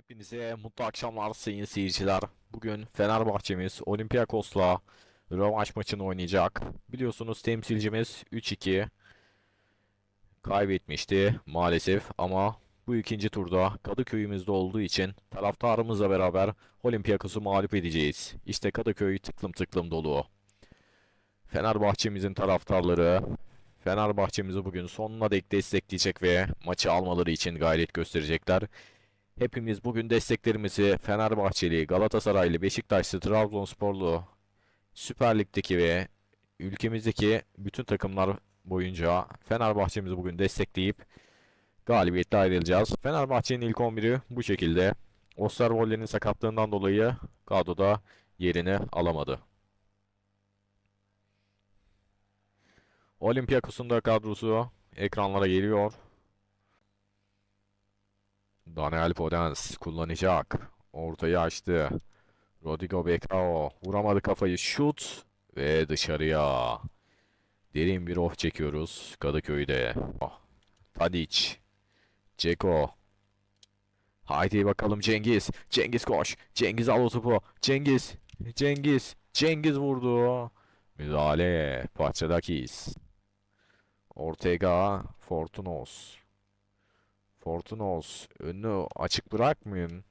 Hepinize mutlu akşamlar sayın seyirciler. Bugün Fenerbahçe'miz Olympiakos'la rövanş maçını oynayacak. Biliyorsunuz temsilcimiz 3-2 kaybetmişti maalesef ama bu ikinci turda Kadıköy'ümüzde olduğu için taraftarımızla beraber Olympiakos'u mağlup edeceğiz. İşte Kadıköy tıklım tıklım dolu. Fenerbahçe'mizin taraftarları Fenerbahçe'mizi bugün sonuna dek destekleyecek ve maçı almaları için gayret gösterecekler. Hepimiz bugün desteklerimizi Fenerbahçeli, Galatasaraylı, Beşiktaşlı, Trabzonsporlu, Süper Lig'deki ve ülkemizdeki bütün takımlar boyunca Fenerbahçe'mizi bugün destekleyip galibiyetle ayrılacağız. Fenerbahçe'nin ilk 11'i bu şekilde. Osterwolde'nin sakatlığından dolayı kadroda yerini alamadı. Olympiakos'un da kadrosu ekranlara geliyor. Daniel Podence kullanacak. Ortayı açtı. Rodrigo Becao vuramadı kafayı. Şut ve dışarıya. Derin bir oh çekiyoruz Kadıköy'de. Oh. Tadic. Ceko. Haydi bakalım Cengiz. Cengiz koş. Cengiz al o topu. Cengiz. Cengiz. Cengiz vurdu. Müdahale. Paçadakis. Ortega. Fortunos. Fortunos önünü açık bırakmayın.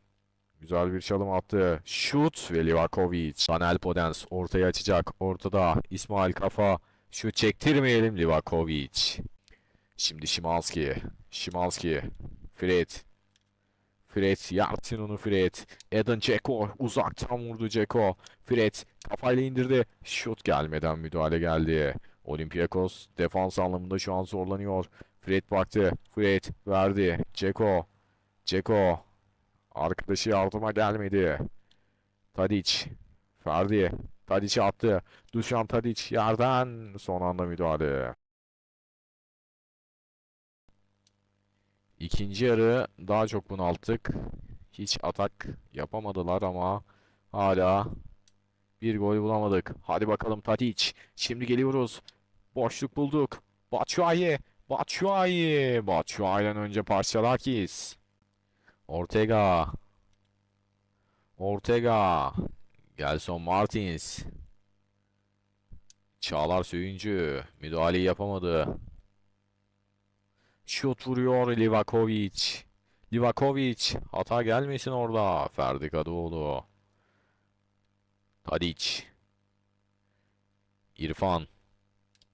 Güzel bir çalım attı. Şut ve Livakovic. Daniel Podence ortaya açacak. Ortada İsmail Kafa. Şut çektirmeyelim Livakovic. Şimdi Şimanski. Şimanski. Fred. Fred yaktın onu Fred. Eden Ceko uzaktan vurdu Ceko. Fred kafayla indirdi. Şut gelmeden müdahale geldi. Olympiakos defans anlamında şu an zorlanıyor. Fred baktı. Fred verdi. Ceko. Ceko. Arkadaşı yardıma gelmedi. Tadic. Ferdi. Tadic'i attı. Dušan Tadic yerden son anda müdahale. İkinci yarı daha çok bunalttık. Hiç atak yapamadılar ama hala bir gol bulamadık. Hadi bakalım Tadic. Şimdi geliyoruz. Boşluk bulduk. Batshuayi. Batshuayi. Batshuayi'den önce Parçalakis. Ortega. Ortega. Gelson Martins. Çağlar Söyüncü. Müdahaleyi yapamadı. Şut vuruyor Livakovic. Livakovic. Hata gelmesin orada. Ferdi Kadıoğlu. Tadic. İrfan.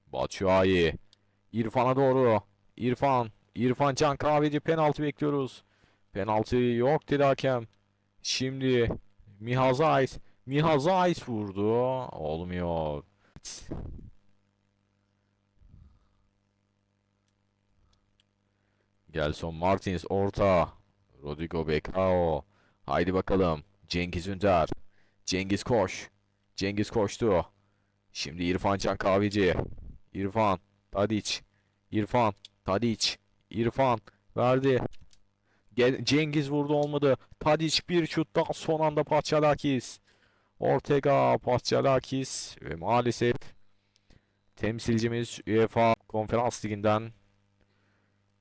Batshuayi. İrfan'a doğru. İrfan. İrfan Can Kahveci penaltı bekliyoruz. Penaltı yok dedi hakem. Şimdi Mihazais. Mihazais vurdu. Olmuyor. Gelson Martins orta. Rodrigo Becao. Haydi bakalım. Cengiz Ünder. Cengiz koş. Cengiz koştu. Şimdi İrfan Can Kahveci. İrfan. Tadic. İrfan. Tadic. İrfan. Verdi. Cengiz vurdu olmadı. Tadic bir şut daha son anda Paçalakis. Ortega, Paçalakis ve maalesef temsilcimiz UEFA Konferans Ligi'nden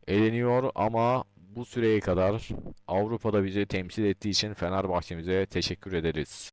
eleniyor ama bu süreye kadar Avrupa'da bizi temsil ettiği için Fenerbahçe'mize teşekkür ederiz.